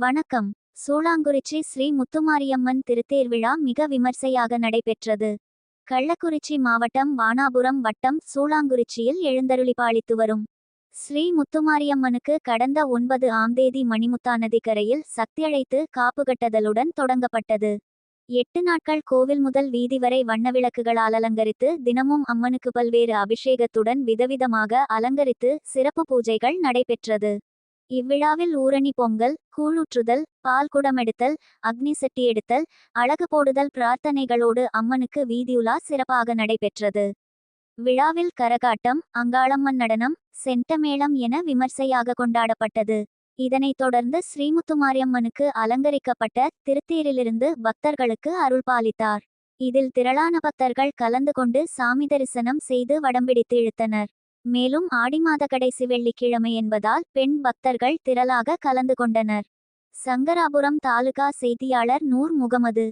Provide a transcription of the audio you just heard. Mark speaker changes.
Speaker 1: வணக்கம். சூளாங்குறிச்சி ஸ்ரீ முத்துமாரியம்மன் திருத்தேர் விழா மிக விமர்சையாக நடைபெற்றது. கள்ளக்குறிச்சி மாவட்டம் வானாபுரம் வட்டம் சூளாங்குறிச்சியில் எழுந்தருளி பாலித்து வரும். ஸ்ரீ முத்துமாரியம்மனுக்கு கடந்த ஒன்பது ஆம் தேதி மணிமுத்தா நதிக்கரையில் சக்தியழைத்து காப்புகட்டதலுடன் தொடங்கப்பட்டது. எட்டு நாட்கள் கோவில் முதல் வீதி வரை வண்ண விளக்குகளால் அலங்கரித்து தினமும் அம்மனுக்கு பல்வேறு அபிஷேகத்துடன் விதவிதமாக அலங்கரித்து சிறப்பு பூஜைகள் நடைபெற்றது. இவ்விழாவில் ஊரணி பொங்கல் கூழூற்றுதல் பால் குடமெடுத்தல் அக்னி செட்டி எடுத்தல் அழகு போடுதல் பிரார்த்தனைகளோடு அம்மனுக்கு வீதியுலா சிறப்பாக நடைபெற்றது. விழாவில் கரகாட்டம் அங்காளம்மன் நடனம் செண்டமேளம் என விமர்சையாக கொண்டாடப்பட்டது. இதனைத் தொடர்ந்து ஸ்ரீமுத்துமாரியம்மனுக்கு அலங்கரிக்கப்பட்ட திருத்தேரிலிருந்து பக்தர்களுக்கு அருள் பாலித்தார். இதில் திரளான பக்தர்கள் கலந்து கொண்டு சாமி தரிசனம் செய்து வடம்பிடித்து இழுத்தனர். மேலும் ஆடி மாத கடைசி வெள்ளிக்கிழமை என்பதால் பெண் பக்தர்கள் திரளாக கலந்து கொண்டனர். சங்கராபுரம் தாலுகா செய்தியாளர் நூர் முகமது